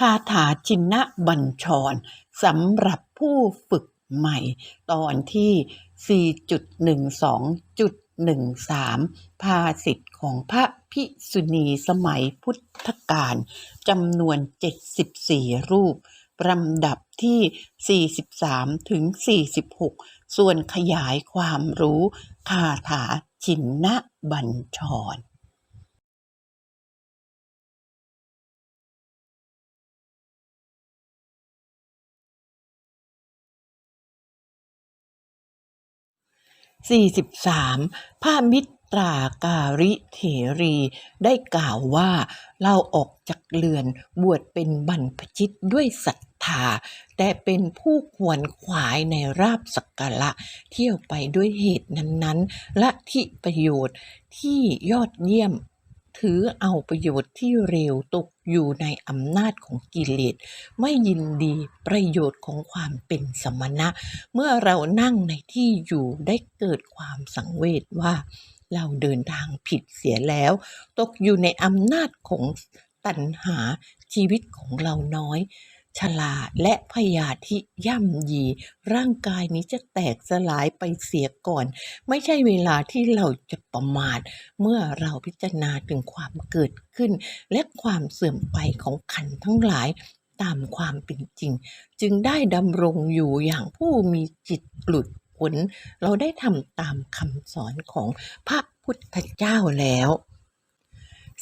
คาถาชินะบัญชรสำหรับผู้ฝึกใหม่ ตอนที่ 4.12.13 ภาสิทธิ์ของพระภิกษุณีสมัยพุทธกาลจำนวน 74 รูปลำดับที่ 43 ถึง 46 ส่วนขยายความรู้คาถาชินะบัญชร 43พระมิตราการิเถรี ได้กล่าวว่าเราออกจากเรือนบวชเป็นบรรพชิตด้วยศรัทธา แต่เป็นผู้ควรขวายในราบสักการะ เที่ยวไปด้วยเหตุนั้นๆ และที่ประโยชน์ที่ยอดเยี่ยม ถือเอาประโยชน์ที่เร็วตกอยู่ในอำนาจของกิเลสไม่ยินดีประโยชน์ของความเป็นสมณะ เมื่อเรานั่งในที่อยู่ได้เกิดความสังเวชว่า เราเดินทางผิดเสียแล้ว ตกอยู่ในอำนาจของตัณหาชีวิตของเราน้อย ชราและพยาธิย่ำยี ร่างกายนี้จะแตกสลายไปเสียก่อน ไม่ใช่เวลาที่เราจะประมาท เมื่อเราพิจารณาถึงความเกิดขึ้น และความเสื่อมไปของขันทั้งหลายตามความเป็นจริง จึงได้ดำรงอยู่อย่างผู้มีจิตหลุดพ้นเราได้ทำตามคำสอนของพระพุทธเจ้าแล้ว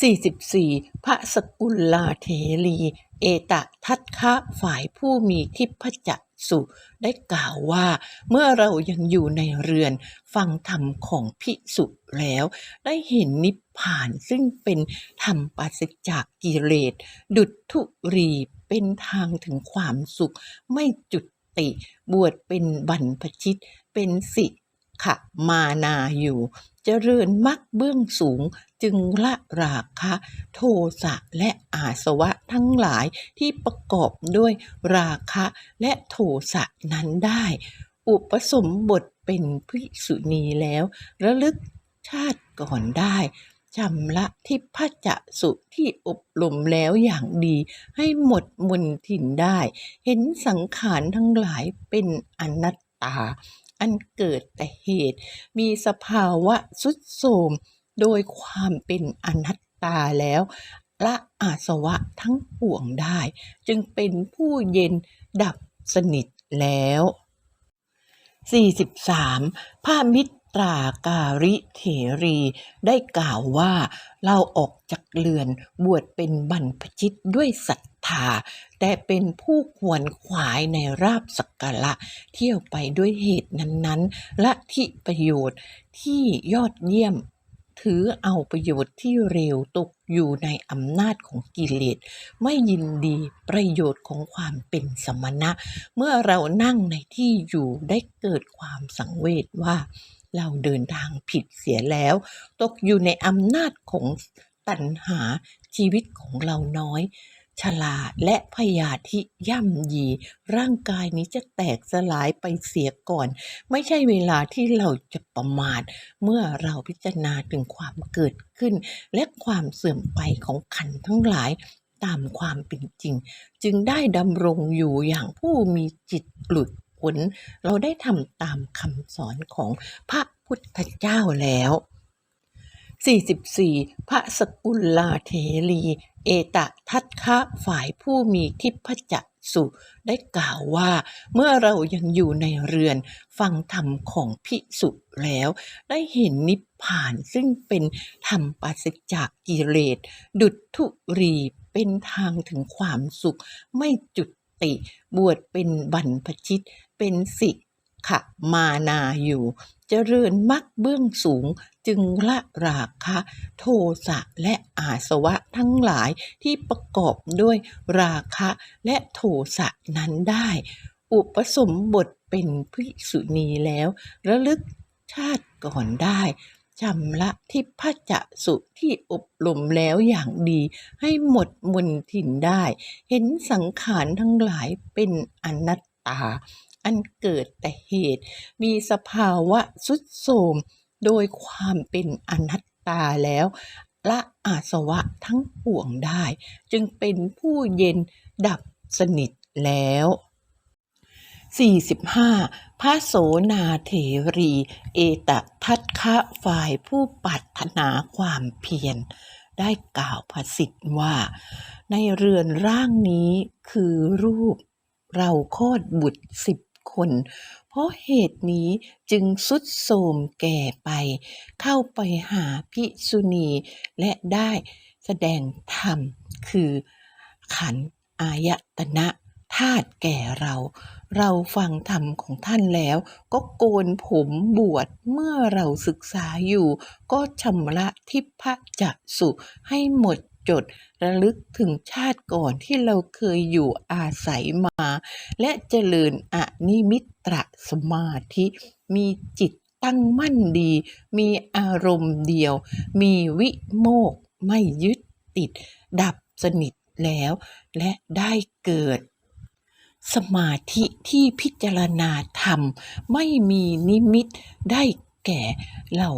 44 พระสกุลลาเทรี เอตะทัตคะฝ่ายผู้มีทิพจักสุได้กล่าวว่า เมื่อเรายังอยู่ในเรือน ฟังธรรมของภิกษุแล้ว ได้เห็นนิพพานซึ่งเป็นธรรมปราศจากกิเลส ดุจธุรีเป็นทางถึงความสุข ไม่จุดติ บวชเป็นบรรพชิต เป็นสิ ขมานาอยู่ เจริญมรรคเบื้องสูงจึงละราคะโทสะและอาสวะทั้งหลายที่ประกอบด้วยราคะและโทสะนั้นได้ อุปสมบทเป็นภิกษุณีแล้ว ระลึกชาติก่อนได้ชำระทิพจะสุที่อบรมแล้วอย่างดี ให้หมดมนทินได้ เห็นสังขารทั้งหลายเป็นอนัตตา อันเกิดแต่เหตุ มีสภาวะสุดโทมโดยความเป็นอนัตตาแล้ว ละอาสวะทั้งปวงได้ จึงเป็นผู้เย็นดับสนิทแล้ว 43 พระมิตร ตาการิเถรี ได้กล่าวว่าเราออกจากเรือนบวชเป็นบรรพชิตด้วยศรัทธา แต่เป็นผู้ควรขวายในราบสักการะเที่ยวไปด้วยเหตุนั้นๆ และที่ประโยชน์ที่ยอดเยี่ยมถือเอาประโยชน์ที่เร็วตกอยู่ในอำนาจของกิเลสไม่ยินดีประโยชน์ของความเป็นสมณะ เมื่อเรานั่งในที่อยู่ได้เกิดความสังเวชว่า เราเดินทางผิดเสียแล้ว ตกอยู่ในอำนาจของตัณหาชีวิตของเราน้อยชราและพยาธิย่ำยี ร่างกายนี้จะแตกสลายไปเสียก่อน ไม่ใช่เวลาที่เราจะประมาท เมื่อเราพิจารณาถึงความเกิดขึ้น และความเสื่อมไปของขันทั้งหลายตามความเป็นจริง จึงได้ดำรงอยู่อย่างผู้มีจิตหลุด พ้นเราได้ทำตามคำสอนของพระพุทธเจ้าแล้ว 44 พระสกุลลาเทรี เอตทัตคะฝ่ายผู้มีทิพจักสุได้กล่าวว่า เมื่อเรายังอยู่ในเรือนฟังธรรมของภิกษุแล้ว ได้เห็นนิพพานซึ่งเป็นธรรมปราศจากกิเลส ดุจธุรีเป็นทางถึงความสุขไม่จุด ติ บวชเป็นบรรพชิต เป็นสิขมานาอยู่เจริญมรรคเบื้องสูงจึงละราคะ โทสะและอาสวะทั้งหลายที่ประกอบด้วยราคะและโทสะนั้นได้ อุปสมบทเป็นภิกษุณีแล้ว ระลึกชาติก่อนได้ ชำระทิพจะสุที่อบรมแล้วอย่างดี ให้หมดมนทินได้ เห็นสังขารทั้งหลายเป็นอนัตตา อันเกิดแต่เหตุ มีสภาวะสุดโทมโดยความเป็นอนัตตาแล้วละอาสวะทั้งปวงได้ จึงเป็นผู้เย็นดับสนิทแล้ว 45 พระโสนาเถรี เอตทัตคะฝ่ายผู้ปรารถนาความเพียร ได้กล่าวภาษิตว่า ในเรือนร่างนี้คือรูป เราโคตรบุตรสิบคน เพราะเหตุนี้จึงสุดโทรมแก่ไป เข้าไปหาภิกษุณีและได้แสดงธรรมคือขันอายตนะ ธาตุแก่เรา เราฟังธรรมของท่านแล้ว ก็โกนผมบวชเมื่อเราศึกษาอยู่ ก็ชำระทิพจักสุให้หมดจดระลึกถึงชาติก่อนที่เราเคยอยู่อาศัยมา และเจริญอนิมิตรสมาธิ มีจิตตั้งมั่นดี มีอารมณ์เดียว มีวิโมกไม่ยึดติด ดับสนิทแล้ว และได้เกิด สมาธิที่พิจารณาธรรม ไม่มีนิมิตได้แก่เหล่า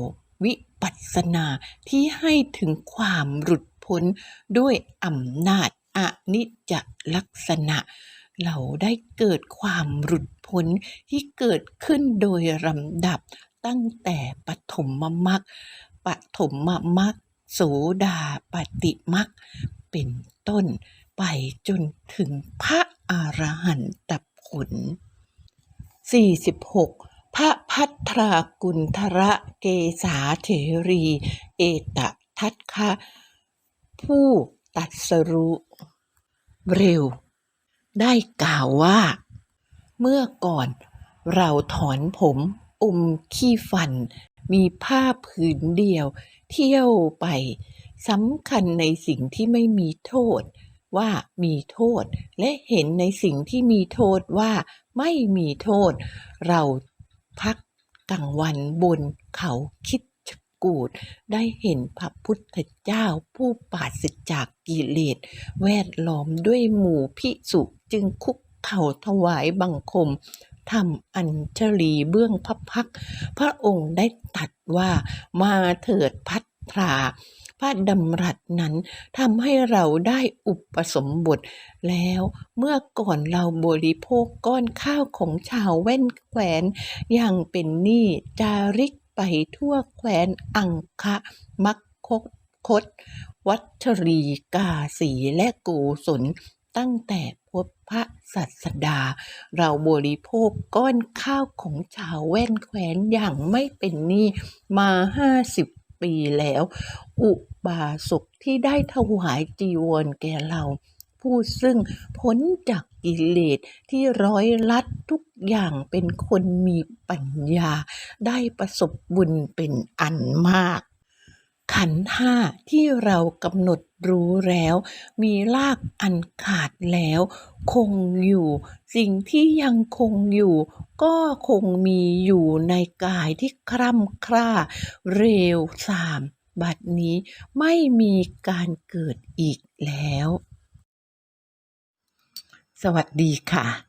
วิปัสสนาที่ให้ถึงความหลุดพ้นด้วยอำนาจอนิจจลักษณะ เราได้เกิดความหลุดพ้นที่เกิดขึ้นโดยลำดับตั้งแต่ปฐมมรรคปฐมมรรคโสดาปฏิมรรคเป็นต้น ไปจนถึงพระอรหันตผล 46 พระพัทรากุณฑระเกสาเถรี เอตทัตคะผู้ตัดสรู้เร็ว ได้กล่าวว่า เมื่อก่อนเราถอนผมอมขี้ฟัน มีผ้าผืนเดียว เที่ยวไปสำคัญในสิ่งที่ไม่มีโทษ ว่ามีโทษ และเห็นในสิ่งที่มีโทษว่าไม่มีโทษ เราพักกลางวันบนเขาคิดจกูดได้เห็นพระพุทธเจ้าผู้ปราศจากกิเลสแวดล้อมด้วยหมู่พิสุจึงคุกเข่าถวายบังคมทำอัญชลีเบื้องพระพัก พระองค์ได้ตัดว่ามาเถิดพัทรา พระดำรัสนั้นทำให้เราได้อุปสมบท แล้วเมื่อก่อนเราบริโภคก้อนข้าวของชาวแว่นแคว้นอย่างเป็นหนี้จาริกไปทั่วแคว้นอังคะมัคคคต วัชรีกาสีและโกศลตั้งแต่พบพระสัสดา เราบริโภคก้อนข้าวของชาวแว่นแคว้นอย่างไม่เป็นหนี้มาห้าสิบ ปีแล้ว อุบาสกที่ได้ถวายจีวรแก่เรา ผู้ซึ่งพ้นจากกิเลสที่ร้อยลัดทุกอย่างเป็นคนมีปัญญา ได้ประสบบุญเป็นอันมาก ขันห้าที่เรากำหนดรู้แล้ว มีรากอันขาดแล้ว คงอยู่ สิ่งที่ยังคงอยู่ ก็คงมีอยู่ในกายที่คร่ำคร่า เร็วสาม บัดนี้ไม่มีการเกิดอีกแล้ว สวัสดีค่ะ